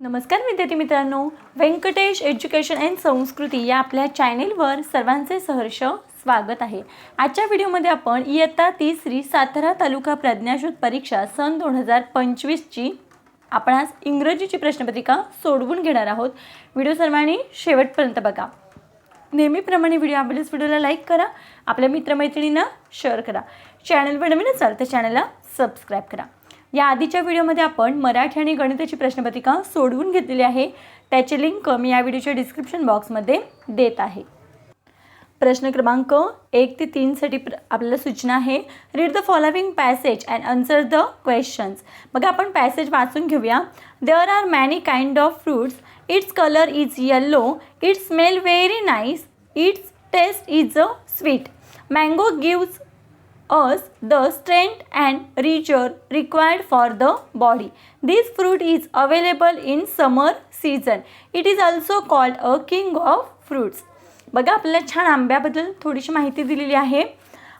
नमस्कार विद्यार्थी मित्रांनो. व्यंकटेश एज्युकेशन अँड संस्कृती या आपल्या चॅनेलवर सर्वांचे सहर्ष स्वागत आहे. आजच्या व्हिडिओमध्ये आपण इयत्ता तिसरी सातारा तालुका प्रज्ञाशोध परीक्षा सन दोन हजार पंचवीसची आपण आज इंग्रजीची प्रश्नपत्रिका सोडवून घेणार आहोत. व्हिडिओ सर्वांनी शेवटपर्यंत बघा. नेहमीप्रमाणे व्हिडिओ आवडल्यास व्हिडिओला लाईक करा आपल्या मित्रमैत्रिणींना शेअर करा. चॅनलवर नवीन असाल तर चॅनलला सबस्क्राईब करा. या आधीच्या व्हिडिओमध्ये आपण मराठी आणि गणिताची प्रश्नपत्रिका सोडवून घेतलेली आहे. त्याची लिंक मी या व्हिडिओच्या डिस्क्रिप्शन बॉक्समध्ये देत आहे. प्रश्न क्रमांक एक ते तीनसाठी प्र आपल्याला सूचना आहे. Read the following passage and answer the questions मग आपण पॅसेज वाचून घेऊया. There are many kind of fruits its colour is yellow its smell very nice its taste is a sweet mango gives us the strength and rigor required for the body. This fruit is available in summer season. It is also called a king of fruits. बघा आपल्याला छान आंब्याबद्दल थोडीशी माहिती दिलेली आहे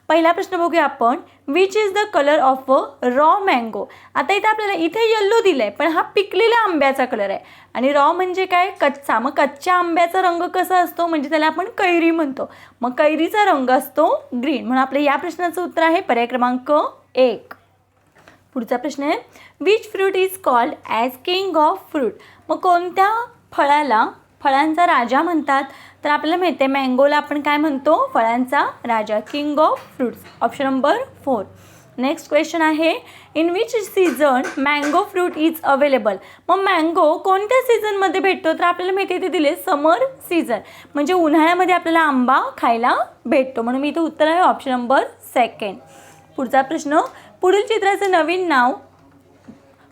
पहिला प्रश्न बघूया आपण which is the colour of a raw mango आता इथे आपल्याला इथे येल्लो दिलं आहे पण हा पिकलेला आंब्याचा कलर आहे. आणि रॉ म्हणजे काय? कच्चा. मग कच्च्या आंब्याचा रंग कसा असतो? म्हणजे त्याला आपण कैरी म्हणतो. मग कैरीचा रंग असतो ग्रीन म्हणून आपल्या या प्रश्नाचं उत्तर आहे पर्याय क्रमांक एक. पुढचा प्रश्न आहे which fruit is called as king of fruit मग कोणत्या फळाला फळांचा राजा म्हणतात? तर आपल्याला माहिती आहे मँगोला आपण काय म्हणतो? फळांचा राजा king of fruits option number four next question आहे in which season mango fruit is available मग मँगो कोणत्या सीझनमध्ये भेटतो? तर आपल्याला माहिती इथे दिले समर सीझन म्हणजे उन्हाळ्यामध्ये आपल्याला आंबा खायला भेटतो. म्हणून मी इथं उत्तर आहे ऑप्शन नंबर सेकंड पुढचा प्रश्न पुढील चित्राचं नवीन नाव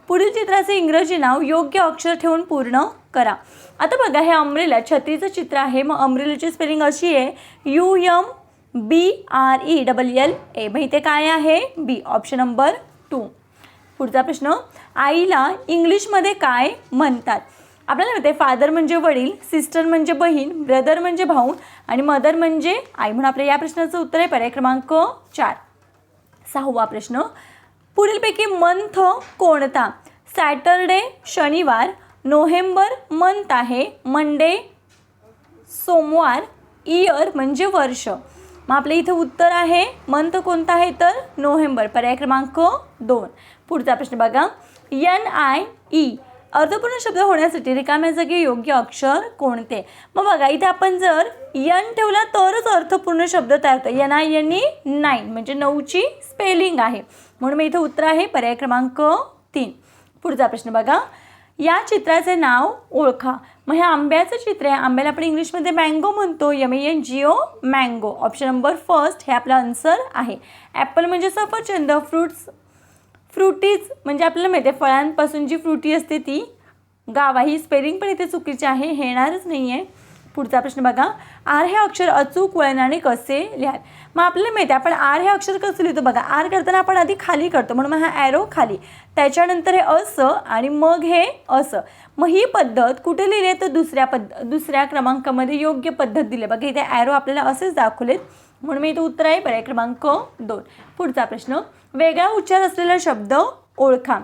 पुढील चित्राचे इंग्रजी नाव योग्य अक्षर ठेवून पूर्ण करा. आता बघा हे अमरेला छत्रीचं चित्र आहे. मग अमरेलाची स्पेलिंग अशी आहे U M B R E double L A. मग इथे काय आहे? बी. ऑप्शन नंबर टू पुढचा प्रश्न आईला इंग्लिशमध्ये काय म्हणतात? आपल्याला माहिती आहे फादर म्हणजे वडील सिस्टर म्हणजे बहीण ब्रदर म्हणजे भाऊ आणि मदर म्हणजे आई. म्हणून आपल्या या प्रश्नाचं उत्तर आहे पर्याय क्रमांक चार. सहावा प्रश्न पुढीलपैकी मंथ कोणता? सॅटरडे शनिवार नोव्हेंबर मंथ आहे. मंडे सोमवार इयर म्हणजे वर्ष. मग आपल्या इथं उत्तर आहे. मंथ कोणता आहे तर? नोव्हेंबर. पर्याय क्रमांक दोन. पुढचा प्रश्न बघा. N I E. अर्थपूर्ण शब्द होण्यासाठी रिकाम्या जागी योग्य अक्षर कोणते? मग बघा इथे आपण जर यन ठेवला तरच अर्थपूर्ण शब्द तयार होतो. N I N E nine म्हणजे नऊची स्पेलिंग आहे. म्हणून मग इथं उत्तर आहे पर्याय क्रमांक तीन. पुढचा प्रश्न बघा. या चित्राचे नाव ओळखा. मग हे आंब्याचं चित्र आहे. आंब्याला आपण इंग्लिशमध्ये मँगो म्हणतो. M N G O mango option number first हे आपलं आन्सर आहे. ॲपल म्हणजे सफरचंद फ्रुट्स फ्रुटीज म्हणजे आपल्याला माहिती आहे फळांपासून जी फ्रुटी असते ती गावा ही स्पेलिंग पण इथे चुकीची आहे हे येणारच नाही आहे पुढचा प्रश्न बघा. आर हे अक्षर अचूक वळणाने कसे लिहाल? मग आपल्याला माहिती आहे आपण आर हे अक्षर कसं लिहितो बघा. आर करताना आपण आधी खाली करतो म्हणून मग हा ॲरो खाली. त्याच्यानंतर हे असं आणि मग हे असं. मग ही पद्धत कुठे लिहिली आहे? तर दुसऱ्या पद्ध दुसऱ्या क्रमांकामध्ये योग्य पद्धत दिली बघा इथे ॲरो आपल्याला असेच दाखवलेत. म्हणून मी इथं उत्तर आहे पर्याय क्रमांक दोन. पुढचा प्रश्न. वेगळा उच्चार असलेला शब्द ओळखा.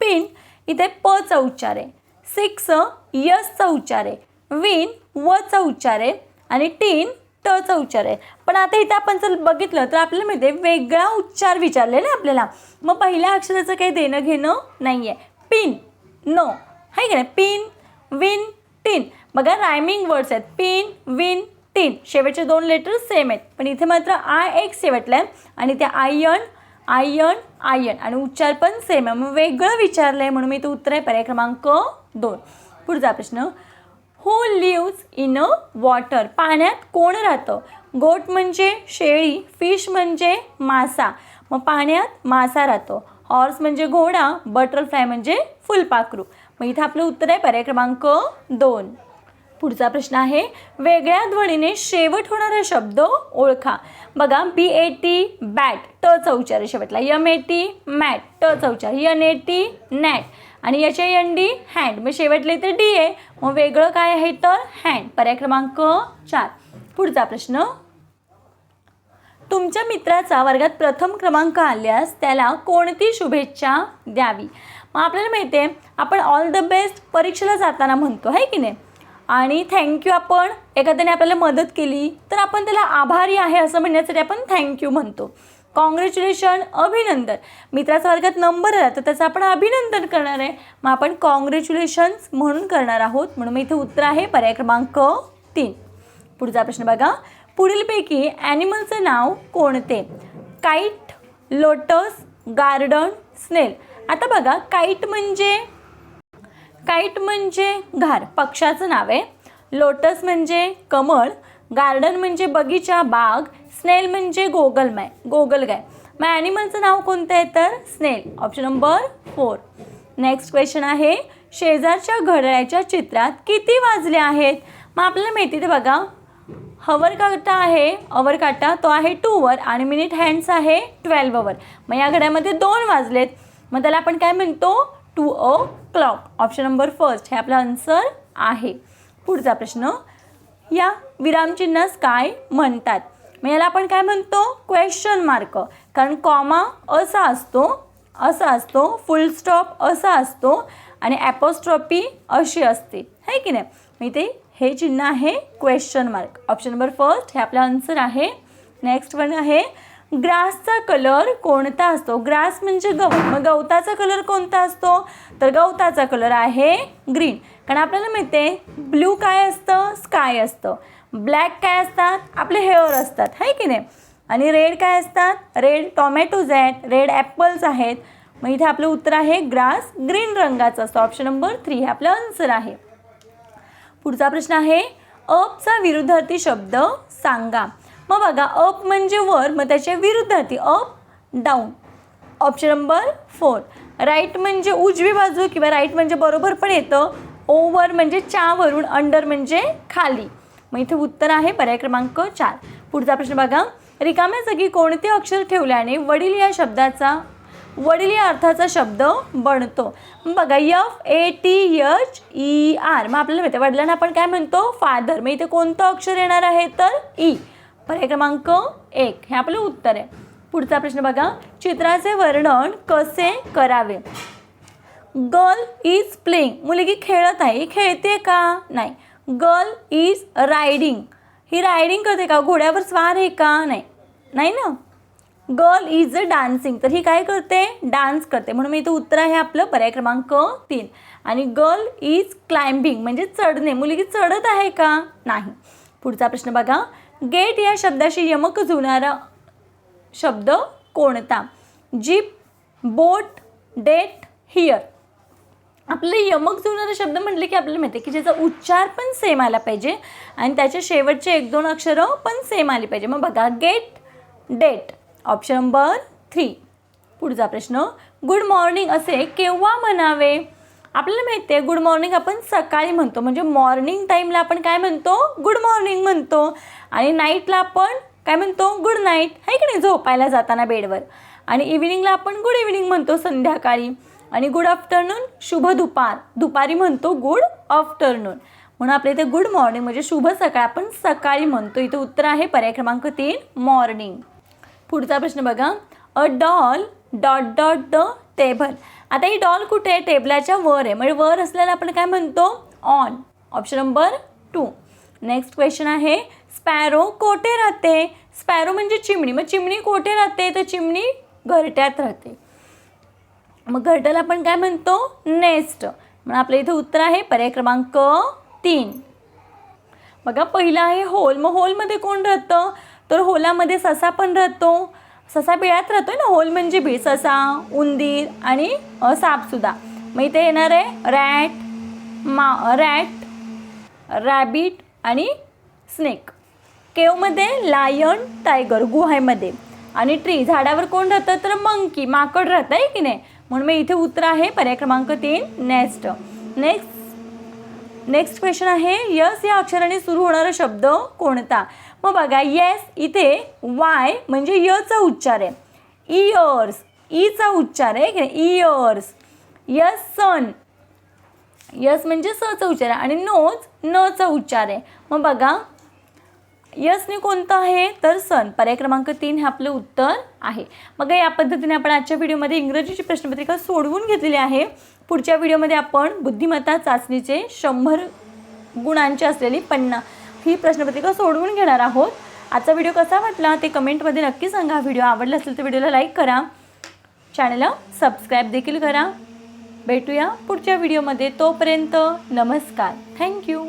पिन इथे पचा उच्चार आहे. सिक्स यसचा उच्चार आहे. विन वचा उच्चार आहे. आणि टीन टचा उच्चार आहे. पण आता इथे आपण जर बघितलं तर आपल्याला माहिती आहे वेगळा उच्चार विचारलेला आहे आपल्याला. मग पहिल्या अक्षराचं काही देणं घेणं नाही आहे पिन नो. आहे की नाही? Pin win tin. बघा रायमिंग वर्ड्स आहेत. Pin win tin. शेवटचे दोन लेटर सेम आहेत. पण इथे मात्र आय एक शेवटला आहे. आणि त्या आयन आयन आयन. आणि उच्चार पण सेम आहे. मग वेगळं विचारलं आहे म्हणून मी तो उत्तर आहे. पर्याय क्रमांक दोन. पुढचा प्रश्न. Who lives in a water पाण्यात कोण राहतं? गोट म्हणजे शेळी फिश म्हणजे मासा. मग पाण्यात मासा राहतो. हॉर्स म्हणजे घोडा बटरफ्लाय म्हणजे फुलपाखरू. मग इथं आपलं उत्तर आहे. पर्याय क्रमांक दोन. पुढचा प्रश्न आहे. वेगळ्या ध्वनीने शेवट होणारा शब्द ओळखा. बघा बी ए टी बॅट टचा उच्चार आहे शेवटला. यम ए टी मॅट टचा उच्चार. यन ए टी नॅट आणि एच एन डी हँड मग शेवटले तर डी आहे मग वेगळं काय आहे तर हँड पर्याय क्रमांक चार. पुढचा प्रश्न. तुमच्या मित्राचा वर्गात प्रथम क्रमांक आल्यास त्याला कोणती शुभेच्छा द्यावी? मग आपल्याला माहिती आहे आपण ऑल द बेस्ट परीक्षेला जाताना म्हणतो आहे की नाही? आणि थँक्यू आपण एखाद्याने आपल्याला मदत केली तर आपण त्याला आभारी आहे असं म्हणण्यासाठी आपण थँक्यू म्हणतो. कॉंग्रॅच्युलेशन अभिनंदन. मित्राचा वर्गात नंबर आला तर त्याचं आपण अभिनंदन करणार आहे. मग आपण कॉंग्रॅच्युलेशन्स म्हणून करणार आहोत. म्हणून मग इथे उत्तर आहे पर्याय क्रमांक तीन. पुढचा प्रश्न बघा. पुढीलपैकी ॲनिमलचं नाव कोणते? काईट लोटस गार्डन स्नेल आता बघा काईट म्हणजे काईट म्हणजे घार पक्षाचं नाव आहे. लोटस म्हणजे कमळ गार्डन म्हणजे बगीचा बाग स्नेल म्हणजे गोगलमाय गोगलगाय. मग ॲनिमलचं नाव कोणतं आहे तर? Snail. Option number four next question आहे शेजारच्या घड्याळ्याच्या चित्रात किती वाजले आहेत? मग आपल्याला माहिती ते बघा. हवर काटा आहे अवर काटा तो आहे टूवर आणि मिनिट हँड्स आहे ट्वेल्ववर मग या घड्यामध्ये दोन वाजलेत. मग त्याला आपण काय म्हणतो? Two o'clock. Option number first हे आपला आन्सर आहे. पुढचा प्रश्न. या विरामचिन्हास काय म्हणतात. मग याला आपण काय म्हणतो? क्वेश्चन मार्क कारण कॉमा असा असतो असा असतो फुल स्टॉप असा असतो आणि ॲपोस्ट्रॉपी अशी असते. आहे की नाही? मग इथे हे चिन्ह आहे question mark option number first हे आपला आन्सर आहे. नेक्स्ट वन आहे. ग्रासचा कलर कोणता असतो? ग्रास म्हणजे गवत मग गवताचा कलर कोणता असतो? तर गवताचा कलर आहे ग्रीन. कारण आपल्याला माहिती आहे ब्ल्यू काय असतं? स्काय असतं. ब्लॅक काय असतात? आपले हेअर असतात. आहे की नाही? आणि रेड काय असतात? रेड टॉमॅटोज आहेत रेड ॲपल्स आहेत. मग इथे आपलं उत्तर आहे ग्रास ग्रीन रंगाचं असतं. ऑप्शन नंबर थ्री हे आपलं आन्सर आहे. पुढचा प्रश्न आहे अपचा विरुद्धार्थी शब्द सांगा. मग बघा अप म्हणजे वर मग त्याच्या विरुद्धार्थी up down option number four right म्हणजे उजवी बाजू किंवा राईट म्हणजे बरोबर पण येतं. ओवर म्हणजे चावरून अंडर म्हणजे खाली. मग इथे उत्तर आहे पर्याय क्रमांक चार. पुढचा प्रश्न बघा. रिकाम्या जागी कोणते अक्षर ठेवल्याने वडील या शब्दाचा वडील या अर्थाचा शब्द बनतो? बघा F A T H E R मग आपल्याला माहिती आहे वडिलांना आपण काय म्हणतो? फादर मग इथे कोणतं अक्षर येणार आहे? तर ई पर्याय क्रमांक एक. हे आपलं उत्तर आहे. पुढचा प्रश्न बघा. चित्राचे वर्णन कसे करावे? गर्ल इज प्लेइंग मुलगी खेळत आहे. ही खेळते का? नाही. गर्ल इज रायडिंग ही रायडिंग करते का? घोड्यावर स्वार आहे का? नाही. नाही ना? गर्ल इज डान्सिंग तर ही काय करते? डान्स करते. म्हणून मी इथं उत्तर आहे आपलं पर्याय क्रमांक तीन. आणि गर्ल इज क्लाइम्बिंग म्हणजे चढणे. मुलगी चढत आहे का? नाही. पुढचा प्रश्न बघा. गेट या शब्दाशी यमक जुळणारा शब्द कोणता? जीप बोट डेट हिअर आपले यमक जुळणारा शब्द म्हटले की आपल्याला माहिती आहे की ज्याचा उच्चार पण सेम आला पाहिजे आणि त्याच्या शेवटचे एक दोन अक्षरं पण सेम आली पाहिजे. मग बघा get date. Option number three पुढचा प्रश्न. गुड मॉर्निंग असे केव्हा म्हणावे? आपल्याला माहिती आहे गुड मॉर्निंग आपण सकाळी म्हणतो. म्हणजे मॉर्निंग टाईमला आपण काय म्हणतो? गुड मॉर्निंग म्हणतो. आणि नाईटला आपण काय म्हणतो? गुड नाईट आहे की नाही? झोपायला जाताना बेडवर. आणि इव्हिनिंगला आपण गुड इव्हिनिंग म्हणतो संध्याकाळी. आणि गुड आफ्टरनून शुभ दुपार. दुपारी म्हणतो गुड आफ्टरनून म्हणून आपल्या इथे गुड मॉर्निंग म्हणजे शुभ सकाळ. आपण सकाळी म्हणतो. इथे उत्तर आहे पर्याय क्रमांक तीन मॉर्निंग पुढचा प्रश्न बघा. A doll dot dot the table आता ही डॉल कुठे आहे? टेबलाच्या वर आहे. म्हणजे वर असल्याला आपण काय म्हणतो? On. Option number two. Next question आहे स्पॅरो कोठे राहते? स्पॅरो म्हणजे चिमणी. मग चिमणी कोठे राहते? तर चिमणी घरट्यात राहते. मग घरट्याला आपण काय म्हणतो? नेस्ट. म्हणून आपल्या इथं उत्तर आहे पर्याय क्रमांक तीन. बघा पहिला आहे होल. मग होलमध्ये कोण राहतं? तर होलामध्ये ससा पण राहतो. ससा बिळात राहतो ना होल म्हणजे बीळ ससा उंदीर आणि सापसुद्धा मग इथे येणार आहे रॅट मा रॅट रॅबिट आणि स्नेक. केवमध्ये लायन टायगर गुहेमध्ये आणि ट्री झाडावर कोण राहतं तर मंकी माकड राहतं आहे की नाही? म्हणून मग इथे उत्तर आहे पर्याय क्रमांक तीन नेक्स्ट नेक्स्ट नेक्स्ट क्वेश्चन आहे यस या अक्षराने सुरू होणारा शब्द कोणता? मग बघा येस इथे वाय म्हणजे यचा उच्चार आहे. इयर्स ईचा उच्चार आहे की नाही? इयर्स यस सन यस म्हणजे सचा उच्चार आहे आणि नोज नचा उच्चार आहे. मग बघा यसने कोणतं आहे? तर सन पर्याय क्रमांक तीन हे आपलं उत्तर आहे. मग या पद्धतीने आपण आजच्या व्हिडिओमध्ये इंग्रजीची प्रश्नपत्रिका सोडवून घेतलेली आहे. पुढच्या व्हिडिओमध्ये आपण बुद्धिमत्ता चाचणीचे शंभर गुणांची असलेली पन्ना ही प्रश्नपत्रिका सोडवून घेणार आहोत. आजचा व्हिडिओ कसा वाटला ते कमेंटमध्ये नक्की सांगा. व्हिडिओ आवडला असेल तर व्हिडिओला लाईक करा. चॅनलला सबस्क्राईब देखील करा. भेटूया पुढच्या व्हिडिओमध्ये तोपर्यंत नमस्कार. थँक्यू